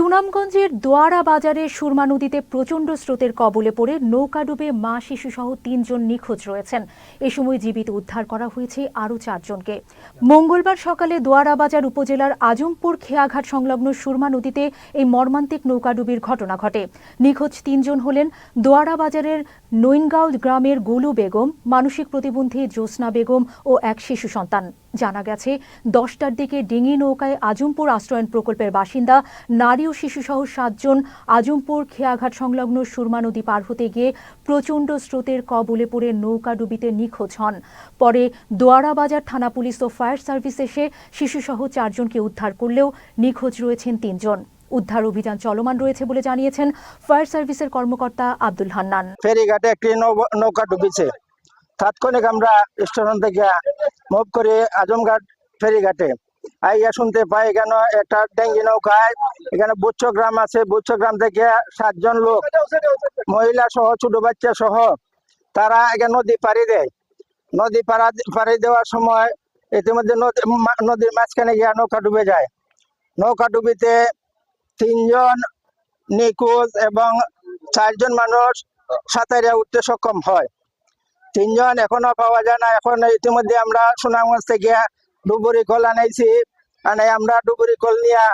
সুনামগঞ্জের দোয়ারা বাজারে সুরমা নদীতে প্রচণ্ড স্রোতের কবলে পড়ে নৌকা ডুবে মা, শিশুসহ তিনজন নিখোঁজ রয়েছেন। এ সময় জীবিত উদ্ধার করা হয়েছে আরও চারজনকে। মঙ্গলবার সকালে দোয়ারা বাজার উপজেলার আজমপুর খেয়াঘাট সংলগ্ন সুরমা নদীতে এই মর্মান্তিক নৌকাডুবির ঘটনা ঘটে। নিখোঁজ তিনজন হলেন দোয়ারা বাজারের নৈনগাঁও গ্রামের গুলু বেগম, মানসিক প্রতিবন্ধী জ্যোৎস্না বেগম ও এক শিশু সন্তান। জানা গেছে, দশটার দিকে ডিঙি নৌকায় আজমপুর আশ্রয়ন প্রকল্পের বাসিন্দা নারী ও শিশুসহ সাতজন আজমপুর খেয়াঘাট সংলগ্ন সুরমা নদী পার হতে গিয়ে প্রচণ্ড স্রোতের কবলে পড়ে নৌকা ডুবিতে নিখোঁজ হন। পরে দোয়ারা বাজার থানা পুলিশ ও ফায়ার সার্ভিস এসে শিশুসহ চারজনকে উদ্ধার করলেও নিখোঁজ রয়েছেন তিনজন। উদ্ধার অভিযান চলমান রয়েছে বলে জানিয়েছেন ফায়ার সার্ভিসের কর্মকর্তা আব্দুল হান্নান। ফেরিঘাটে একটি নৌকা ডুবেছে। তাৎক্ষণিক আমরা স্টেশন থেকে মুভ করি আজমঘাট ফেরিঘাটে আইয়া শুনতে পাই এখানে একটা ডেঙ্গি নৌকায়, এখানে বুচ্চ গ্রাম আছে বুচ্চ গ্রাম থেকে সাতজন লোক, মহিলা সহ, ছোট বাচ্চা সহ, তারা এখানে নদী পাড়ি দেয়। নদী পাড়া, পাড়ি দেওয়ার সময় ইতিমধ্যে নদীর মাঝখানে গিয়ে নৌকা ডুবে যায়। নৌকা ডুবিতে তিনজন নিখোঁজ এবং চারজন মানুষ সাঁতারে উঠতে সক্ষম হয়। তিনজন এখনও পাওয়া যায় না, এখন ইতিমধ্যে আমরা সুনামগঞ্জ থেকে ডুবুরি কল আনাইছি আনাই আমরা ডুবুরি কল নিয়ে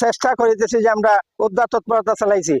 চেষ্টা করিতেছি যে আমরা উদ্ধার তৎপরতা চালাইছি।